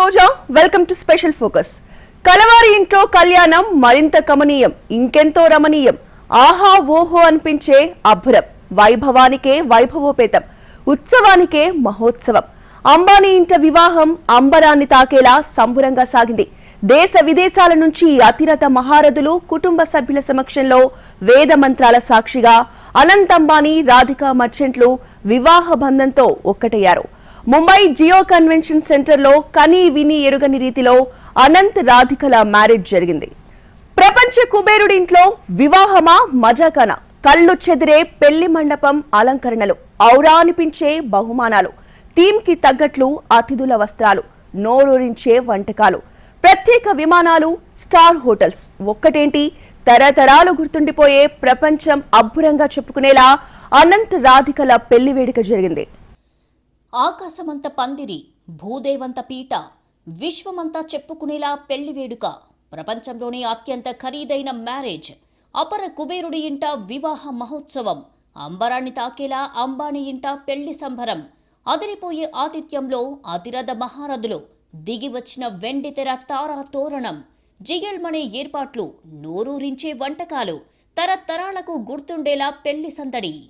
Roja welcome to special focus కలవారి ఇంట్లో కళ్యాణం మరింత కమనీయం ఇంకెంతో రమణీయం. ఆహా ఓహో అనిపించే అభురం వైభవానికే వైభవోపేతం ఉత్సవానికే మహోత్సవం. అంబానీ ఇంట వివాహం అంబరాన్ని తాకేలా సంబురంగా సాగింది. దేశ విదేశాల నుంచి అతిరథ మహారథులు కుటుంబ సభ్యుల సమక్షంలో వేద మంత్రాల సాక్షిగా అనంత్ అంబానీ రాధికా మర్చెంట్లు వివాహ బంధంతో ఒక్కటయ్యారు. ముంబై జియో కన్వెన్షన్ సెంటర్లో కని విని ఎరుగని రీతిలో అనంత్ రాధికల మ్యారేజ్ జరిగింది. ప్రపంచ కుబేరుడి ఇంట్లో వివాహమా మజాకన? కళ్ళు చెదిరే పెళ్ళి మండపం అలంకరణలు ఔరా అనిపించే బహుమానాలు థీమ్కి తగ్గట్లు అతిథుల వస్త్రాలు నోరూరించే వంటకాలు ప్రత్యేక విమానాలు స్టార్ హోటల్స్. ఒక్కటేంటి? తరతరాలు గుర్తుండిపోయే ప్రపంచం అబ్బురంగా చెప్పుకునేలా అనంత్ రాధికల పెళ్ళి వేడుక జరిగింది. ఆకాశమంత పందిరి భూదేవంత పీట విశ్వమంతా చెప్పుకునేలా పెళ్ళి వేడుక. ప్రపంచంలోనే అత్యంత ఖరీదైన మ్యారేజ్. అపర కుబేరుడి ఇంట వివాహ మహోత్సవం. అంబరాన్ని తాకేలా అంబానీ ఇంట పెళ్ళి సంభరం అదిరిపోయే ఆతిథ్యంలో అతిరథ మహారథులు దిగి వచ్చిన తారా తోరణం. జిగల్మణి ఏర్పాట్లు నోరూరించే వంటకాలు. తరతరాలకు గుర్తుండేలా పెళ్ళి సందడి.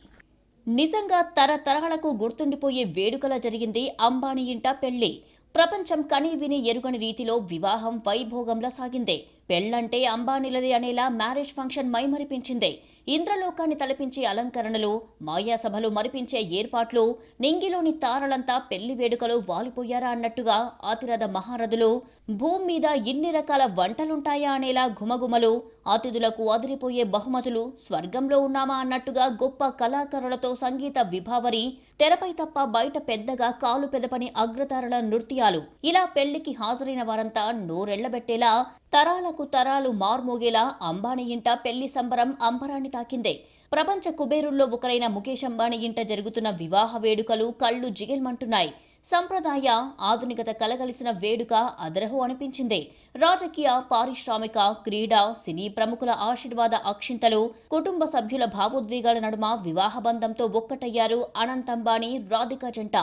నిజంగా తరతరాలకు గుర్తుండిపోయే వేడుకలా జరిగింది అంబానీ ఇంట పెళ్ళి. ప్రపంచం కనీ విని ఎరుగని రీతిలో వివాహం వైభోగంలా సాగింది. పెళ్ళంటే అంబానీలది అనేలా మ్యారేజ్ ఫంక్షన్ మైమరిపించింది. ఇంద్రలోకాన్ని తలపించే అలంకరణలు మాయాసభలు మరిపించే ఏర్పాట్లు నింగిలోని తారలంతా పెళ్ళి వేడుకలు వాలిపోయారా అన్నట్టుగా ఆతిరథ మహారథులు భూమి మీద ఇన్ని రకాల వంటలుంటాయా అనేలా ఘుమఘుమలు అతిథులకు అదిరిపోయే బహుమతులు స్వర్గంలో ఉన్నామా అన్నట్టుగా గొప్ప కళాకారులతో సంగీత విభావరి తెరపై తప్ప బయట పెద్దగా కాలు పెదపని అగ్రతారల నృత్యాలు. ఇలా పెళ్ళికి హాజరైన వారంతా నోరెళ్ళబెట్టేలా తరాలకు తరాలు మార్మోగేలా అంబానీ ఇంట పెళ్ళి సంబరం అంబరాన్ని తాకిందే. ప్రపంచ కుబేరుల్లో ఒకరైన ముఖేష్ అంబానీ ఇంట జరుగుతున్న వివాహ వేడుకలు కళ్ళు జిగిల్మంటున్నాయి. సంప్రదాయ ఆధునికత కలగలిసిన వేడుక అదరహు అనిపించింది. రాజకీయ పారిశ్రామిక క్రీడా సినీ ప్రముఖుల ఆశీర్వాద అక్షింతలు కుటుంబ సభ్యుల భావోద్వేగాల నడుమ వివాహ బంధంతో ఒక్కటయ్యారు అనంత్ అంబానీ రాధికా జంట.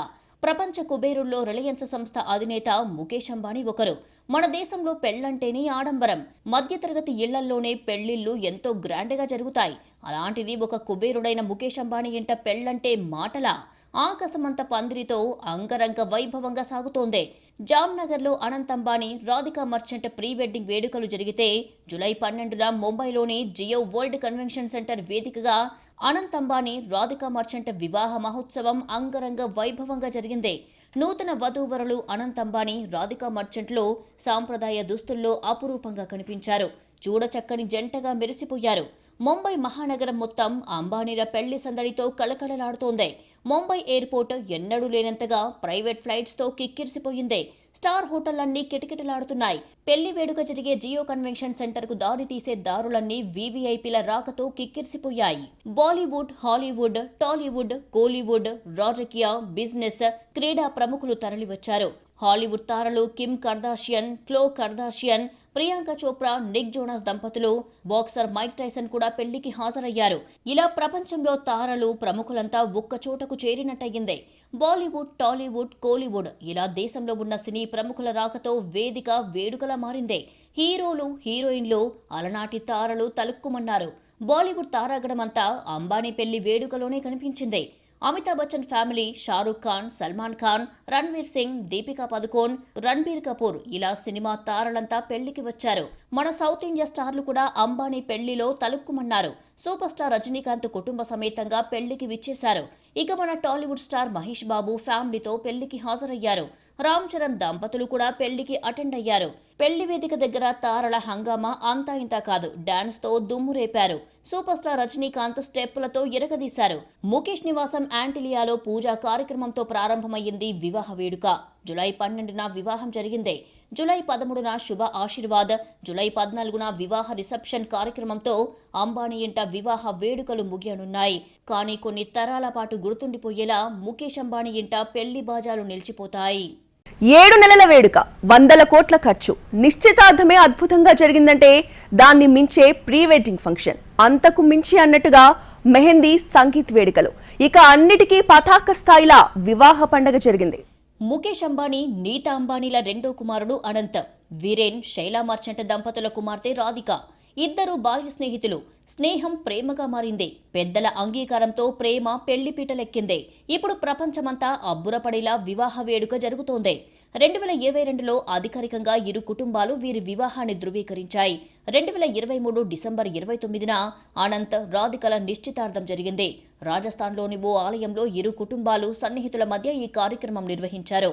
ప్రపంచ కుబేరుల్లో రిలయన్స్ సంస్థ అధినేత ముఖేష్ అంబానీ ఒకరు. మన దేశంలో పెళ్ళంటేనే ఆడంబరం. మధ్యతరగతి ఇళ్ళల్లోనే పెళ్ళిళ్ళు ఎంతో గ్రాండ్గా జరుగుతాయి. అలాంటిది ఒక కుబేరుడైన ముఖేష్ అంబానీ ఇంట పెళ్ళంటే మాటలా? ఆకాశమంత పందిరితో అంగరంగ వైభవంగా సాగుతోంది. జామ్నగర్లో Anant Ambani Radhika merchant pre wedding వేడుకలు జరిగితే జులై పన్నెండున ముంబైలోని జియో వరల్డ్ కన్వెన్షన్ సెంటర్ వేదికగా అనంత్ అంబానీ రాధికా మర్చెంట్ వివాహ మహోత్సవం అంగరంగ వైభవంగా జరిగింది. నూతన వధూవరులు అనంత్ అంబానీ రాధికా మర్చెంట్లో సాంప్రదాయ దుస్తుల్లో అపురూపంగా కనిపించారు. చూడచక్కని జంటగా మెరిసిపోయారు. ముంబై మహానగరం మొత్తం అంబానీల పెళ్ళి సందడితో కళకళలాడుతోంది. ముంబై ఎయిర్పోర్ట్ ఎన్నడూ లేనంతగా ప్రైవేట్ ఫ్లైట్స్తో కిక్కిరిసిపోయింది. స్టార్ హోటళ్ళన్నీ కిటకిటలాడుతున్నాయి. పెళ్ళి వేడుక జరిగే జియో కన్వెన్షన్ సెంటర్కు దారి తీసే దారులన్నీ వీవీఐపీల రాకతో కిక్కిరిసిపోయాయి. బాలీవుడ్ హాలీవుడ్ టాలీవుడ్ కోలీవుడ్ రాజకీయ బిజినెస్ క్రీడా ప్రముఖులు తరలివచ్చారు. హాలీవుడ్ తారలు Kim Kardashian Khloe Kardashian Priyanka Chopra Nick Jonas దంపతులు బాక్సర్ మైక్ టైసన్ కూడా పెళ్ళికి హాజరయ్యారు. ఇలా ప్రపంచంలో తారలు ప్రముఖులంతా ఒక్క చోటకు చేరినట్టయింది. బాలీవుడ్ టాలీవుడ్ కోలీవుడ్ ఇలా దేశంలో ఉన్న సినీ ప్రముఖుల రాకతో వేదిక వేడుకలా మారింది. హీరోలు హీరోయిన్లు అలనాటి తారలు తలుక్కుమన్నారు. బాలీవుడ్ తారాగడమంతా అంబానీ పెళ్ళి వేడుకలోనే కనిపించింది. అమితాబ్ బచ్చన్ ఫ్యామిలీ షారూఖ్ ఖాన్ సల్మాన్ ఖాన్ రణ్వీర్ సింగ్ దీపికా పదుకోన్ రణ్బీర్ కపూర్ ఇలా సినిమా తారలంతా పెళ్ళికి వచ్చారు. మన సౌత్ ఇండియా స్టార్లు కూడా అంబానీ పెళ్ళిలో తలుక్కుమన్నారు. సూపర్ స్టార్ రజనీకాంత్ కుటుంబ సమేతంగా పెళ్ళికి విచ్చేశారు. ఇక మన టాలీవుడ్ స్టార్ మహేష్ బాబు ఫ్యామిలీతో పెళ్ళికి హాజరయ్యారు. రామ్ చరణ్ దంపతులు కూడా పెళ్ళికి అటెండ్ అయ్యారు. పెళ్ళి వేదిక దగ్గర తారల హంగామా అంతా ఇంతా కాదు. డాన్స్తో దుమ్ము రేపారు. సూపర్ స్టార్ రజనీకాంత్ స్టెప్పులతో ఎరగదీశారు. ముఖేష్ నివాసం యాంటిలియాలో పూజా కార్యక్రమంతో ప్రారంభమయ్యింది వివాహ వేడుక. జులై పన్నెండున వివాహం జరిగింది. జులై పదమూడున శుభ ఆశీర్వాద్ జులై పద్నాలుగున వివాహ రిసెప్షన్ కార్యక్రమంతో అంబానీ ఇంట వివాహ వేడుకలు ముగియనున్నాయి. కానీ కొన్ని తరాల పాటు గుర్తుండిపోయేలా ముఖేష్ అంబానీ ఇంట పెళ్ళి బాజాలు నిలిచిపోతాయి. ఏడు నెలల వేడుక వందల కోట్ల ఖర్చు. నిశ్చితార్థమే అద్భుతంగా జరిగిందంటే దాన్ని మించే ప్రీ వెడ్డింగ్ ఫంక్షన్. అంతకు మించి అన్నట్టుగా మెహందీ సంగీత్ వేడుకలు. ఇక అన్నిటికీ పతాక స్థాయిలా వివాహ పండగ జరిగింది. ముఖేష్ అంబానీ నీతా అంబానీల రెండో కుమారుడు అనంత వీరేన్ శైలా మర్చెంట్ దంపతుల కుమార్తె రాధిక. ఇద్దరు బాల్య స్నేహితులు. స్నేహం ప్రేమగా మారింది. పెద్దల అంగీకారంతో ప్రేమ పెళ్ళిపీటలెక్కింది. ఇప్పుడు ప్రపంచమంతా అబ్బురపడేలా వివాహ వేడుక జరుగుతోంది. రెండు వేల ఇరవై రెండులో అధికారికంగా ఇరు కుటుంబాలు వీరి వివాహాన్ని ధృవీకరించాయి. రెండు వేల ఇరవై మూడు డిసెంబర్ ఇరవై తొమ్మిదిన అనంత్ రాధికల నిశ్చితార్థం జరిగింది. రాజస్థాన్లోని ఓ ఆలయంలో ఇరు కుటుంబాలు సన్నిహితుల మధ్య ఈ కార్యక్రమం నిర్వహించారు.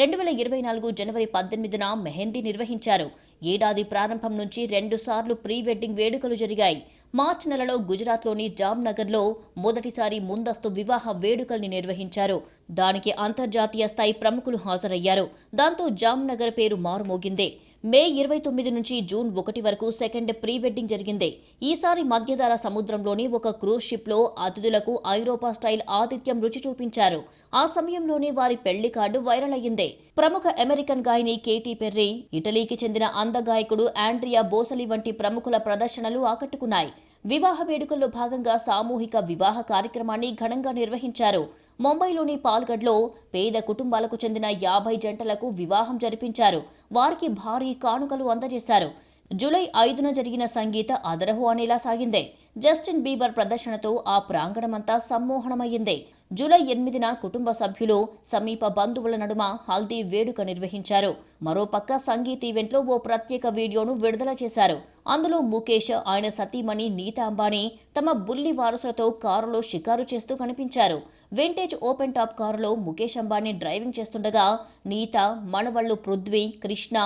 రెండు వేల ఇరవై నాలుగు జనవరి పద్దెనిమిదిన మెహందీ నిర్వహించారు. ఏడాది ప్రారంభం నుంచి రెండు సార్లు ప్రీ వెడ్డింగ్ వేడుకలు జరిగాయి. మార్చి నెలలో గుజరాత్లోని జామ్నగర్లో మొదటిసారి ముందస్తు వివాహ వేడుకల్ని నిర్వహించారు. దానికి అంతర్జాతీయ స్థాయి ప్రముఖులు హాజరయ్యారు. దాంతో జామ్నగర్ పేరు మారుమోగింది. మే ఇరవై తొమ్మిది నుంచి జూన్ ఒకటి వరకు సెకండ్ ప్రీ వెడ్డింగ్ జరిగింది. ఈసారి మధ్యధర సముద్రంలోని ఒక క్రూజ్ షిప్లో అతిథులకు ఐరోపా స్టైల్ ఆతిథ్యం రుచి చూపించారు. ఆ సమయంలోనే వారి పెళ్ళి కార్డు వైరల్ అయ్యింది. ప్రముఖ అమెరికన్ గాయని కేటీ పెర్రీ ఇటలీకి చెందిన అందగాయకుడు ఆండ్రియా బోసలి వంటి ప్రముఖుల ప్రదర్శనలు ఆకట్టుకున్నాయి. వివాహ వేడుకల్లో భాగంగా సామూహిక వివాహ కార్యక్రమాన్ని ఘనంగా నిర్వహించారు. ముంబైలోని పాల్గఢ్లో పేద కుటుంబాలకు చెందిన యాభై జంటలకు వివాహం జరిపించారు. వారికి భారీ కానుకలు అందజేశారు. జూలై ఐదున జరిగిన సంగీత అదరహు అనేలా సాగింది. జస్టిన్ బీబర్ ప్రదర్శనతో ఆ ప్రాంగణమంతా సమ్మోహనమయ్యింది. జూలై ఎనిమిదిన కుటుంబ సభ్యులు సమీప బంధువుల నడుమ హల్దీ వేడుక నిర్వహించారు. మరోపక్క సంగీత్ ఈవెంట్లో ఓ ప్రత్యేక వీడియోను విడుదల చేశారు. అందులో ముఖేష్ ఆయన సతీమణి నీతా అంబానీ తమ బుల్లి వారసులతో కారులో షికారు చేస్తూ కనిపించారు. వింటేజ్ ఓపెన్ టాప్ కారులో ముఖేష్ అంబానీ డ్రైవింగ్ చేస్తుండగా నీత మనవళ్ళు పృథ్వీ కృష్ణ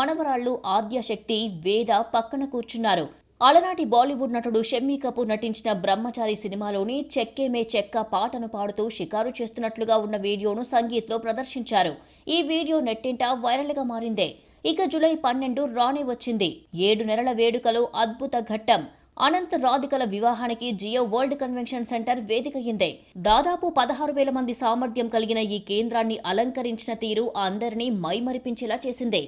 మనవరాళ్ళు ఆద్యశక్తి వేద పక్కన కూర్చున్నారు. అలనాటి బాలీవుడ్ నటుడు షమ్మీ కపూర్ నటించిన బ్రహ్మచారి సినిమాలోని చెక్కే మే చెక్క పాటను పాడుతూ షికారు చేస్తున్నట్లుగా ఉన్న వీడియోను సంగీత్లో ప్రదర్శించారు. ఈ వీడియో నెట్టింట వైరల్గా మారిందే. ఇక జూలై పన్నెండు రానే వచ్చింది. ఏడు నెలల వేడుకలో అద్భుత ఘట్టం. అనంత్ రాధికల వివాహానికి జియో వరల్డ్ కన్వెన్షన్ సెంటర్ వేదికయ్యింది. దాదాపు పదహారు వేల మంది సామర్థ్యం కలిగిన ఈ కేంద్రాన్ని అలంకరించిన తీరు అందరినీ మైమరిపించేలా చేసింది.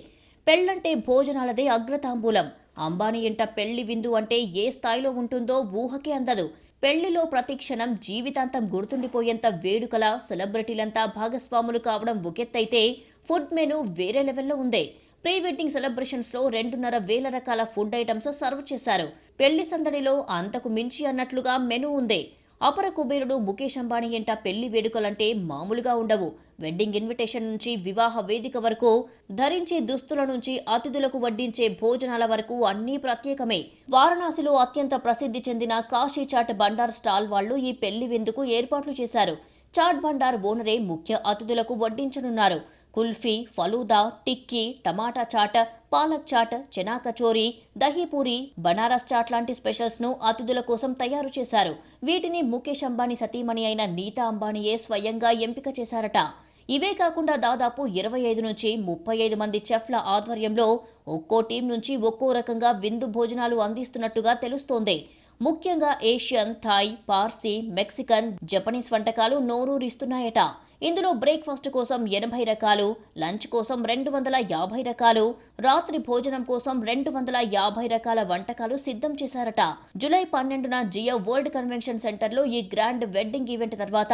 పెళ్ళంటే భోజనాలదే అగ్రతాంబూలం. అంబానీ ఇంట పెళ్ళి విందు అంటే ఏ స్థాయిలో ఉంటుందో ఊహకే అందదు. పెళ్ళిలో ప్రతి క్షణం జీవితాంతం గుర్తుండిపోయేంత వేడుకల సెలబ్రిటీలంతా భాగస్వాములు కావడం ఒకెత్తైతే ఫుడ్ మెను వేరే లెవెల్లో ఉంది. ప్రీ వెడ్డింగ్ సెలబ్రేషన్స్లో రెండున్నర వేల రకాల ఫుడ్ ఐటమ్స్ సర్వ్ చేశారు. పెళ్ళి సందడిలో అంతకు మించి అన్నట్లుగా మెనూ ఉంది. అపర కుబేరుడు ముఖేష్ అంబానీ ఎంట పెళ్ళి వేడుకలంటే మామూలుగా ఉండవు. వెడ్డింగ్ ఇన్విటేషన్ నుంచి వివాహ వేదిక వరకు ధరించే దుస్తుల నుంచి అతిథులకు వడ్డించే భోజనాల వరకు అన్నీ ప్రత్యేకమే. వారణాసిలో అత్యంత ప్రసిద్ధి చెందిన కాశీ చాట్ బండార్ స్టాల్ వాళ్ళు ఈ పెళ్ళి విందుకు ఏర్పాట్లు చేశారు. చాట్ బండార్ ఓనరే ముఖ్య అతిథులకు వడ్డించనున్నారు. కుల్ఫీ ఫలూదా టిక్కీ టమాటా చాట్ పాలక్ చాట్ చెనా కచోరీ దహీపూరి బనారస్ చాట్ లాంటి స్పెషల్స్ను అతిథుల కోసం తయారు చేశారు. వీటిని ముఖేష్ అంబానీ సతీమణి అయిన నీతా అంబానీయే స్వయంగా ఎంపిక చేశారట. ఇవే కాకుండా దాదాపు ఇరవై ఐదు నుంచి ముప్పై ఐదు మంది చెఫ్ల ఆధ్వర్యంలో ఒక్కో టీం నుంచి ఒక్కో రకంగా విందు భోజనాలు అందిస్తున్నట్టుగా తెలుస్తోంది. ముఖ్యంగా Asian Thai Parsi Mexican Japanese వంటకాలు నోరూరిస్తున్నాయట. ఇందులో బ్రేక్ఫాస్ట్ కోసం ఎనభై రకాలు లంచ్ కోసం రెండు వందల యాభై రకాలు రాత్రి భోజనం కోసం రెండు వందల యాభై రకాల వంటకాలు సిద్ధం చేశారట. జూలై పన్నెండున జియో వరల్డ్ కన్వెన్షన్ సెంటర్లో ఈ గ్రాండ్ వెడ్డింగ్ ఈవెంట్ తర్వాత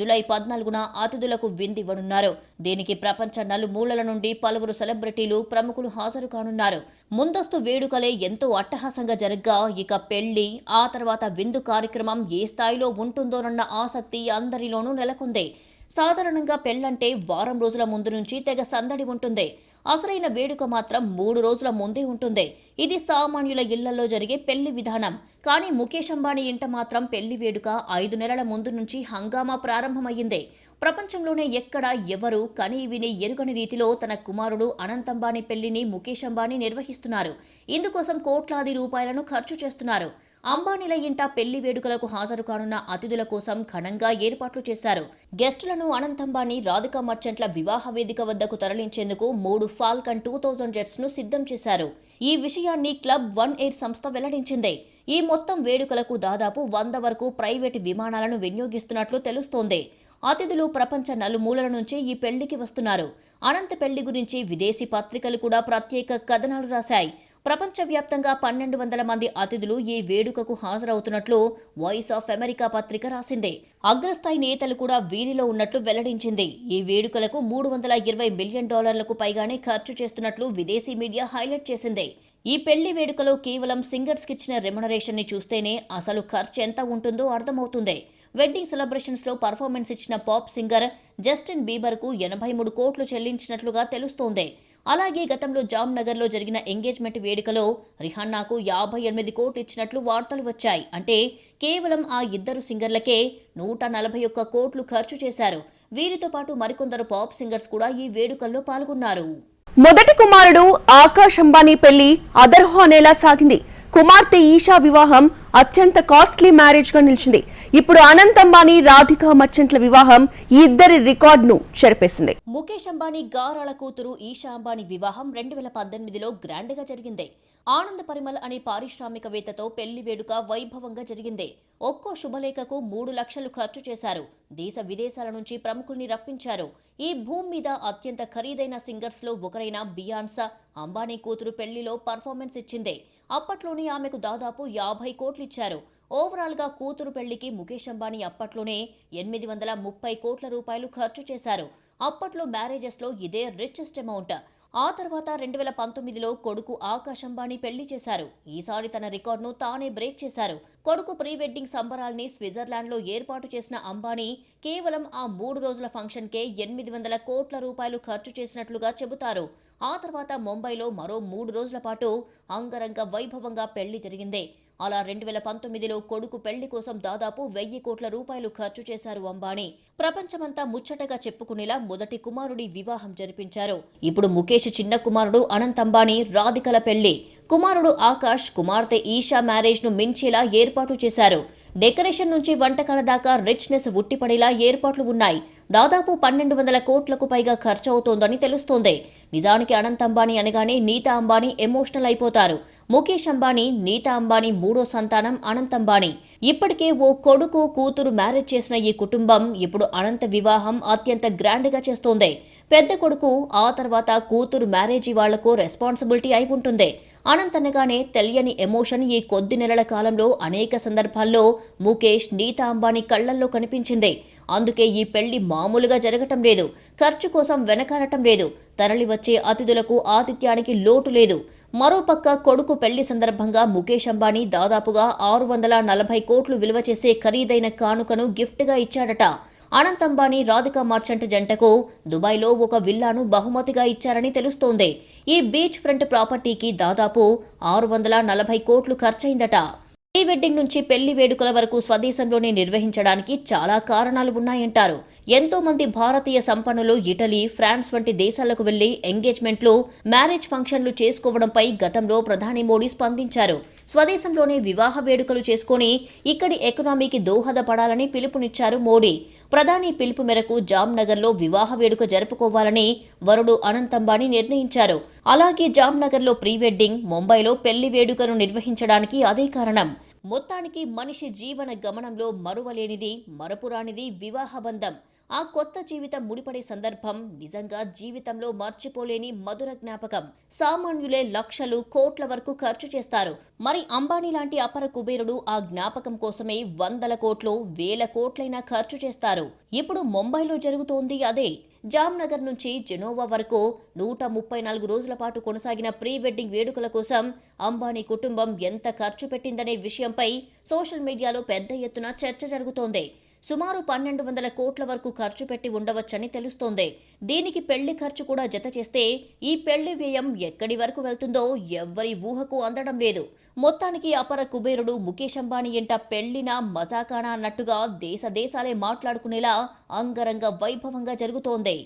జూలై పద్నాలుగున అతిథులకు విందివ్వనున్నారు దీనికి ప్రపంచ నలుమూలల నుండి పలువురు సెలబ్రిటీలు ప్రముఖులు హాజరు కానున్నారు. ముందస్తు వేడుకలే ఎంతో అట్టహాసంగా జరగ్గా ఇక పెళ్ళి ఆ తర్వాత విందు కార్యక్రమం ఏ స్థాయిలో ఉంటుందోనన్న ఆసక్తి అందరిలోనూ నెలకొంది. సాధారణంగా పెళ్ళంటే వారం రోజుల ముందు నుంచి తెగ సందడి ఉంటుంది. అసలైన వేడుక మాత్రం మూడు రోజుల ముందే ఉంటుంది. ఇది సామాన్యుల ఇళ్ళలో జరిగే పెళ్ళి విధానం. కానీ ముఖేష్ అంబానీ ఇంట మాత్రం పెళ్ళి వేడుక ఐదు నెలల ముందు నుంచి హంగామా ప్రారంభమయ్యింది. ప్రపంచంలోనే ఎక్కడ ఎవరు కని విని ఎరుగని రీతిలో తన కుమారుడు అనంత్ అంబానీ పెళ్ళిని ముఖేష్ అంబానీ నిర్వహిస్తున్నారు. ఇందుకోసం కోట్లాది రూపాయలను ఖర్చు చేస్తున్నారు. అంబానీల ఇంట పెళ్ళి వేడుకలకు హాజరు కానున్న అతిథుల కోసం ఘనంగా ఏర్పాట్లు చేశారు. గెస్టులను అనంతంబాని అంబానీ రాధికా మర్చెంట్ల వివాహ వేదిక వద్దకు తరలించేందుకు మూడు ఫాల్కన్ టూ థౌజండ్ జెట్స్ను సిద్ధం చేశారు. ఈ విషయాన్ని క్లబ్ వన్ ఎయిర్ సంస్థ వెల్లడించింది. ఈ మొత్తం వేడుకలకు దాదాపు వంద వరకు ప్రైవేటు విమానాలను వినియోగిస్తున్నట్లు తెలుస్తోంది. అతిథులు ప్రపంచ నలుమూలల నుంచి ఈ పెళ్ళికి వస్తున్నారు. అనంత పెళ్ళి గురించి విదేశీ పత్రికలు కూడా ప్రత్యేక కథనాలు రాశాయి. ప్రపంచవ్యాప్తంగా పన్నెండు వందల మంది అతిథులు ఈ వేడుకకు హాజరవుతున్నట్లు వాయిస్ ఆఫ్ అమెరికా పత్రిక రాసింది. అగ్రస్థాయి నేతలు కూడా వీరిలో ఉన్నట్లు వెల్లడించింది. ఈ వేడుకలకు మూడు వందల ఇరవై మిలియన్ డాలర్లకు పైగానే ఖర్చు చేస్తున్నట్లు విదేశీ మీడియా హైలైట్ చేసింది. ఈ పెళ్ళి వేడుకలో కేవలం సింగర్స్కి ఇచ్చిన రెమ్యునరేషన్ని చూస్తేనే అసలు ఖర్చు ఎంత ఉంటుందో అర్థమవుతుంది. వెడ్డింగ్ సెలబ్రేషన్స్లో పర్ఫార్మెన్స్ ఇచ్చిన పాప్ సింగర్ జస్టిన్ బీబర్కు ఎనభై మూడు కోట్లు చెల్లించినట్లుగా తెలుస్తోంది. అలాగే గతంలో జామ్ నగర్లో జరిగిన ఎంగేజ్మెంట్ వేడుకలో రిహాన్నాకు యాభై ఎనిమిది కోట్లు ఇచ్చినట్లు వార్తలు వచ్చాయి. అంటే కేవలం ఆ ఇద్దరు సింగర్లకే నూట నలభై ఒక్క కోట్లు ఖర్చు చేశారు. వీరితో పాటు మరికొందరు పాప్ సింగర్స్ కూడా ఈ వేడుకల్లో పాల్గొన్నారు. మొదటి కుమారుడు ఆకాష్ అంబానీ పెళ్ళి అదర్హో అనేలా సాగింది. కుమార్తె ఈషా వివాహం అత్యంత కాస్ట్లీ మ్యారేజ్గా నిలిచింది. ఇప్పుడు అనంత్ అంబానీ రాధికా మర్చెంట్ల వివాహం ఈ ఇద్దరి రికార్డును చెరిపేసింది. ముఖేష్ అంబానీ గారాల కూతురు ఈషా అంబానీ వివాహం రెండు వేల పద్దెనిమిదిలో గ్రాండ్గా జరిగింది. ఆనంద్ పరిమల్ అనే పారిశ్రామికవేత్తతో పెళ్ళి వేడుక వైభవంగా జరిగింది. ఒక్కో శుభలేఖకు మూడు లక్షలు ఖర్చు చేశారు. దేశ విదేశాల నుంచి ప్రముఖుల్ని రప్పించారు. ఈ భూమి మీద అత్యంత ఖరీదైన సింగర్స్లో ఒకరైన బియాన్సా అంబానీ కూతురు పెళ్ళిలో పర్ఫార్మెన్స్ ఇచ్చింది. అప్పట్లోనే ఆమెకు దాదాపు యాభై కోట్లు ఇచ్చారు కూతురు పెళ్ళికి ముఖేష్ అంబానీ అప్పట్లోనే ఎనిమిది వందల ముప్పై కోట్ల రూపాయలు ఖర్చు చేశారు. అప్పట్లో మ్యారేజెస్లో ఇదే రిచెస్ట్ అమౌంట్ ఆ తర్వాత రెండు వేల పంతొమ్మిదిలో కొడుకు ఆకాశ్ అంబానీ పెళ్ళి చేశారు. ఈసారి తన రికార్డును తానే బ్రేక్ చేశారు. కొడుకు ప్రీ వెడ్డింగ్ సంబరాల్ని స్విట్జర్లాండ్లో ఏర్పాటు చేసిన అంబానీ కేవలం ఆ మూడు రోజుల ఫంక్షన్కే ఎనిమిది వందల కోట్ల రూపాయలు ఖర్చు చేసినట్లుగా చెబుతారు. ఆ తర్వాత ముంబైలో మరో మూడు రోజుల పాటు అంగరంగ వైభవంగా పెళ్ళి జరిగింది. అలా రెండు వేల పంతొమ్మిదిలో కొడుకు పెళ్ళి కోసం దాదాపు వెయ్యి కోట్ల రూపాయలు ఖర్చు చేశారు అంబానీ. ప్రపంచమంతా ముచ్చటగా చెప్పుకునేలా మొదటి కుమారుడి వివాహం జరిపించారు. ఇప్పుడు ముఖేష్ చిన్న కుమారుడు అనంత్ అంబానీ రాధికల పెళ్ళి. కుమారుడు ఆకాష్ కుమార్తె ఈషా మ్యారేజ్ను మించేలా ఏర్పాటు చేశారు. డెకరేషన్ నుంచి వంటకాల దాకా రిచ్నెస్ ఉట్టిపడేలా ఏర్పాట్లు ఉన్నాయి. దాదాపు పన్నెండు వందల కోట్లకు పైగా ఖర్చు అవుతోందని తెలుస్తోంది. నిజానికి అనంత్ అంబానీ అనగానే నీతా అంబానీ ఎమోషనల్ అయిపోతారు. ముఖేష్ అంబానీ నీతా అంబానీ మూడో సంతానం అనంత్ అంబానీ. ఇప్పటికే ఓ కొడుకు కూతురు మ్యారేజ్ చేసిన ఈ కుటుంబం ఇప్పుడు అనంత వివాహం అత్యంత గ్రాండ్గా చేస్తోంది. పెద్ద కొడుకు ఆ తర్వాత కూతురు మ్యారేజీ వాళ్ళకు రెస్పాన్సిబిలిటీ అయి ఉంటుంది. అనంత్ అనగానే తెలియని ఎమోషన్ ఈ కొద్ది నెలల కాలంలో అనేక సందర్భాల్లో ముఖేష్ నీతా అంబానీ కళ్ళల్లో కనిపించింది. అందుకే ఈ పెళ్ళి మామూలుగా జరగటం లేదు. ఖర్చు కోసం వెనకాడటం లేదు. తరలి వచ్చే అతిథులకు ఆతిథ్యానికి లోటు లేదు. మరోపక్క కొడుకు పెళ్ళి సందర్భంగా ముఖేష్ అంబానీ దాదాపుగా ఆరు వందల నలభై కోట్లు విలువ చేసే ఖరీదైన కానుకను గిఫ్ట్గా ఇచ్చాడట. అనంత్ అంబానీ రాధికా మర్చెంట్ జంటకు దుబాయ్లో ఒక విల్లాను బహుమతిగా ఇచ్చారని తెలుస్తోంది. ఈ బీచ్ ఫ్రంట్ ప్రాపర్టీకి దాదాపు ఆరు వందల నలభై కోట్లు ఖర్చయిందట. ప్రీ వెడ్డింగ్ నుంచి పెళ్ళి వేడుకల వరకు స్వదేశంలోనే నిర్వహించడానికి చాలా కారణాలు ఉన్నాయంటారు. ఎంతో మంది భారతీయ సంపన్నులు ఇటలీ ఫ్రాన్స్ వంటి దేశాలకు వెళ్ళి ఎంగేజ్మెంట్లు మ్యారేజ్ ఫంక్షన్లు చేసుకోవడంపై గతంలో ప్రధాని మోడీ స్పందించారు. స్వదేశంలోనే వివాహ వేడుకలు చేసుకుని ఇక్కడి ఎకనామీకి దోహదపడాలని పిలుపునిచ్చారు మోడీ. ప్రధాని పిలుపు మేరకు జామ్నగర్లో వివాహ వేడుక జరుపుకోవాలని వరుడు అనంత్ అంబానీ నిర్ణయించారు. అలాగే జామ్నగర్లో ప్రీ వెడ్డింగ్ ముంబైలో పెళ్ళి వేడుకను నిర్వహించడానికి అదే కారణం. మొత్తానికి మనిషి జీవన గమనంలో మరువలేనిది మరపురానిది వివాహ బంధం. ఆ కొత్త జీవితం ముడిపడే సందర్భం నిజంగా జీవితంలో మర్చిపోలేని మధుర జ్ఞాపకం. సామాన్యులే లక్షలు కోట్ల వరకు ఖర్చు చేస్తారు. మరి అంబానీ లాంటి అపర కుబేరుడు ఆ జ్ఞాపకం కోసమే వందల కోట్లు వేల కోట్లైనా ఖర్చు చేస్తారు. ఇప్పుడు ముంబైలో జరుగుతోంది అదే. జామ్నగర్ నుంచి జెనోవా వరకు నూట ముప్పై నాలుగు రోజుల పాటు కొనసాగిన ప్రీ వెడ్డింగ్ వేడుకల కోసం అంబానీ కుటుంబం ఎంత ఖర్చు పెట్టిందనే విషయంపై సోషల్ మీడియాలో పెద్ద ఎత్తున చర్చ జరుగుతోంది. సుమారు పన్నెండు వందల కోట్ల వరకు ఖర్చు పెట్టి ఉండవచ్చని తెలుస్తోంది. దీనికి పెళ్ళి ఖర్చు కూడా జత చేస్తే ఈ పెళ్ళి వ్యయం ఎక్కడి వరకు వెళ్తుందో ఎవ్వరి ఊహకు అందడం లేదు. మొత్తానికి అపర కుబేరుడు ముఖేష్ అంబానీ ఎంట పెళ్ళినా మజాకానా అన్నట్టుగా దేశ దేశాలే మాట్లాడుకునేలా అంగరంగ వైభవంగా జరుగుతోంది.